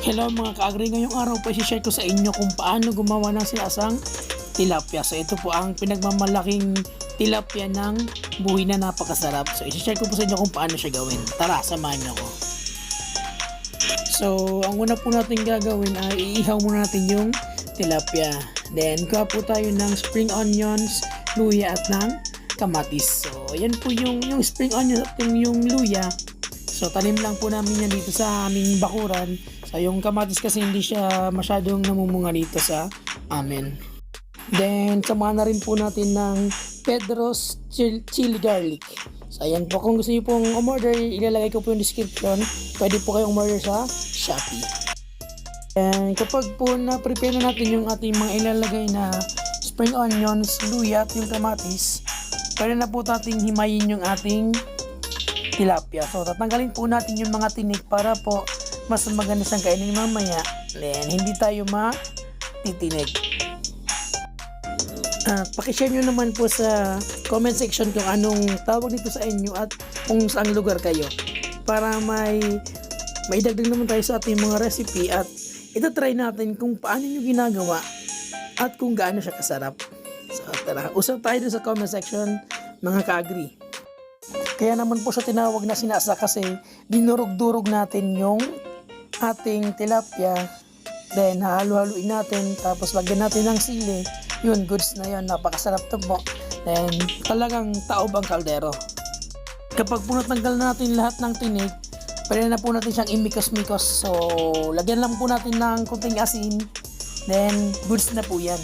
Hello mga kaagri, ngayong araw po isi-share ko sa inyo kung paano gumawa ng sinasang tilapia. So ito po ang pinagmamalaking tilapia ng buhay na napakasarap. So isi-share ko po sa inyo kung paano siya gawin. Tara, samahan niyo ako. So ang una po natin gagawin ay iihaw muna natin yung tilapia. Then kuha po tayo ng spring onions, luya at ng kamatis. So yan po yung, yung spring onions at yung, yung luya. So tanim lang po namin yan dito sa aming bakuran. So yung kamatis kasi hindi siya masyadong namumunga dito sa amin. Then samahan na rin po natin ng Pedro's chili, garlic. So ayan po kung gusto niyo pong umorder, ilalagay ko po yung description. Pwede po kayong umorder sa Shopee. And kapag po na-prepare na natin yung ating mga ilalagay na spring onions, luya at yung kamatis, pwede na po nating himayin yung ating tilapia. So, tatanggalin po natin yung mga tinik para po mas maganda siyang kainin mamaya. Then, hindi tayo matitinig. At pakishare nyo naman po sa comment section kung anong tawag nito sa inyo at kung saang lugar kayo. Para may maidagdag naman tayo sa ating mga recipe at itatry natin kung paano nyo ginagawa at kung gaano siya kasarap. So tara, usap tayo sa comment section mga ka-agree. Kaya naman po siya tinawag na sinasa kasi dinurog-durog natin yung ating tilapia. Then halo-haluin natin tapos lagyan natin ng sili. Yun, goods na yun. Napakasarap to po. Then talagang taob ang kaldero. Kapag po natanggal na natin lahat ng tinig, pwede na po natin siyang imikos-mikos. So, lagyan lang po natin ng kunting asin. Then, goods na po yan.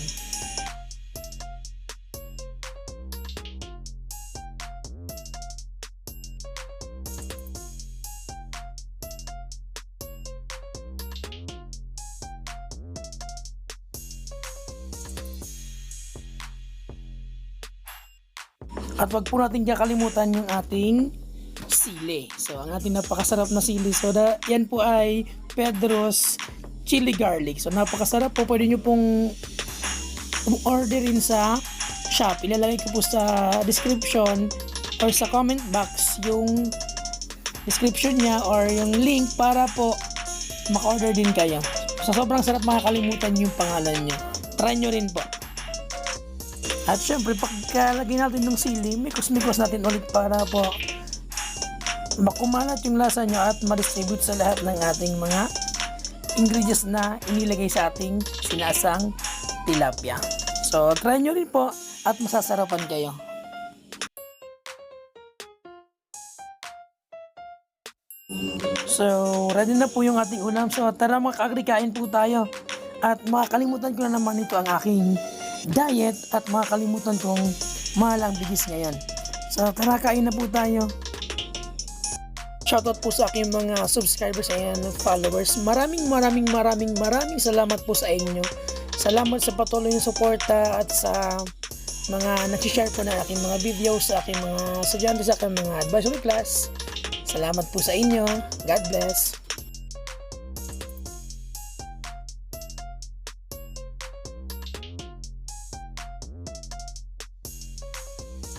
At wag po natin kakalimutan yung ating sili. So, ang ating napakasarap na sili. So, da, yan po ay Pedro's Chili Garlic. So, napakasarap po. Pwede nyo pong orderin sa shop. Ilalagay ko po sa description or sa comment box yung description niya or yung link para po maka-order din kayo. Sa sobrang sarap makakalimutan yung pangalan niya. Try nyo rin po. At syempre, pagkalagay natin ng sili, mikos-mikos natin ulit para po makumalat yung lasa nyo at ma-distribute sa lahat ng ating mga ingredients na inilagay sa ating sinasang tilapia. So, try nyo rin po at masasarapan kayo. So, ready na po yung ating ulam. So, tara mga kaagri, po tayo. At makakalimutan ko na naman ito ang aking diet at makakalimutan kong mahal bigis ngayon. So, tara kain na po tayo. Shoutout po sa aking mga subscribers and followers. Maraming maraming maraming maraming salamat po sa inyo. Salamat sa patuloy na suporta at sa mga nag-share po na aking mga videos, sa aking mga estudyante, sa aking mga advisory class. Salamat po sa inyo. God bless.